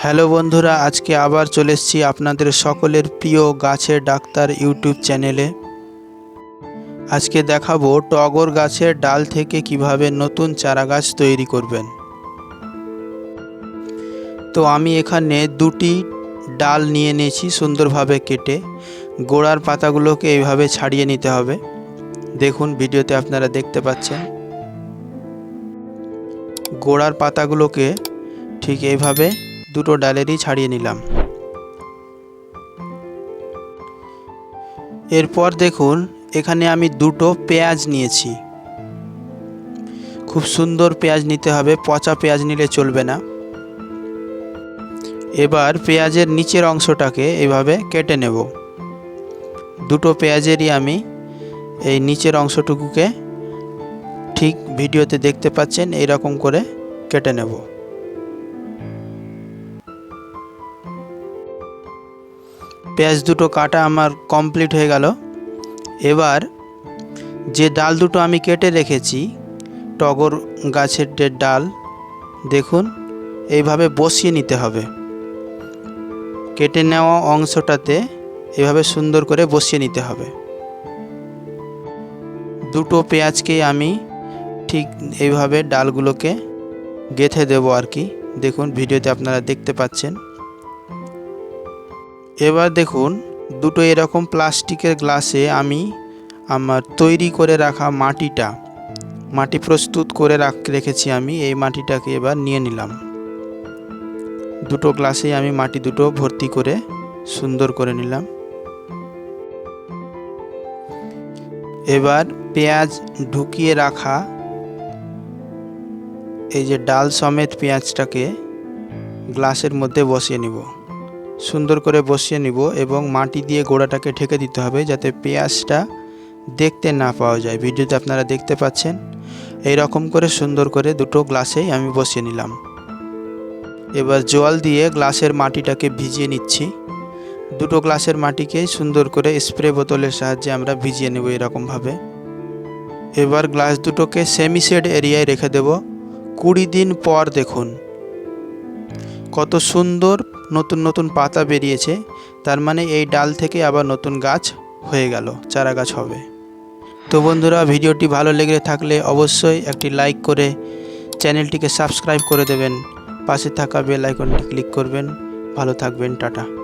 Hello বন্ধুরা, আজকে আবার চলে এসেছি আপনাদের সকলের প্রিয় গাছের ডাক্তার ইউটিউব চ্যানেলে। আজকে দেখাবো টগর গাছের ডাল থেকে কীভাবে নতুন চারা গাছ তৈরি করবেন। তো আমি এখানে দুটি ডাল নিয়ে নিয়েছি সুন্দরভাবে কেটে। গোড়ার পাতাগুলোকে এইভাবে ছাড়িয়ে নিতে হবে। দেখুন, ভিডিওতে আপনারা দেখতে পাচ্ছেন। গোড়ার পাতাগুলোকে ঠিক এইভাবে দুটো ডালেরই ছাড়িয়ে নিলাম। এরপর দেখুন, এখানে আমি দুটো পেঁয়াজ নিয়েছি। খুব সুন্দর পেঁয়াজ নিতে হবে, পচা পেঁয়াজ নিলে চলবে না। এবার পেঁয়াজের নিচের অংশটাকে এভাবে কেটে নেব। দুটো পেঁয়াজেরই আমি এই নিচের অংশটুকুকে ঠিক ভিডিওতে দেখতে পাচ্ছেন এই রকম করে কেটে নেব। পেঁয়াজ দুটো কাটা আমার কমপ্লিট হয়ে গেল। এবার যে ডাল দুটো আমি কেটে রেখেছি, টগর গাছের যে ডাল, দেখুন, এইভাবে বসিয়ে নিতে হবে। কেটে নেওয়া অংশটাতে এভাবে সুন্দর করে বসিয়ে নিতে হবে। দুটো পেঁয়াজকে আমি ঠিক এইভাবে ডালগুলোকে গেথে দেবো আর কি। দেখুন, ভিডিওতে আপনারা দেখতে পাচ্ছেন। এবার দেখুন, দুটো এরকম প্লাস্টিকের গ্লাসে আমি আমার তৈরি করে রাখা মাটিটা, মাটি প্রস্তুত করে রাখ, রেখেছি আমি, এই মাটিটাকে এবার নিয়ে নিলাম। দুটো গ্লাসে আমি মাটি দুটো ভর্তি করে সুন্দর করে নিলাম। এবার পেঁয়াজ ঢুকিয়ে রাখা, এই যে ডাল সমেত পেঁয়াজটাকে গ্লাসের মধ্যে বসিয়ে নিব। সুন্দর করে বসিয়ে নিব এবং মাটি দিয়ে গোড়াটাকে ঢেকে দিতে হবে যাতে পেঁয়াজটা দেখতে না পাওয়া যায়। ভিডিওতে আপনারা দেখতে পাচ্ছেন এই রকম করে সুন্দর করে দুটো গ্লাসেই আমি বসিয়ে নিলাম। এবার জল দিয়ে গ্লাসের মাটিটাকে ভিজিয়ে নিচ্ছি। দুটো গ্লাসের মাটিকে সুন্দর করে স্প্রে বোতলের সাহায্যে আমরা ভিজিয়ে নেব এরকমভাবে। এবার গ্লাস দুটোকে সেমি শেড এরিয়ায় রেখে দেব। কুড়ি দিন পর দেখুন, কত সুন্দর নতুন নতুন পাতা বেরিয়েছে, তার মানে এই ডাল থেকে আবার নতুন গাছ হয়ে গেল, চারা গাছ হবে। তো বন্ধুরা, ভিডিওটি ভালো লেগে থাকলে অবশ্যই একটি লাইক করে চ্যানেলটিকে সাবস্ক্রাইব করে দেবেন। পাশে থাকা বেল আইকনটি ক্লিক করবেন। ভালো থাকবেন, টাটা।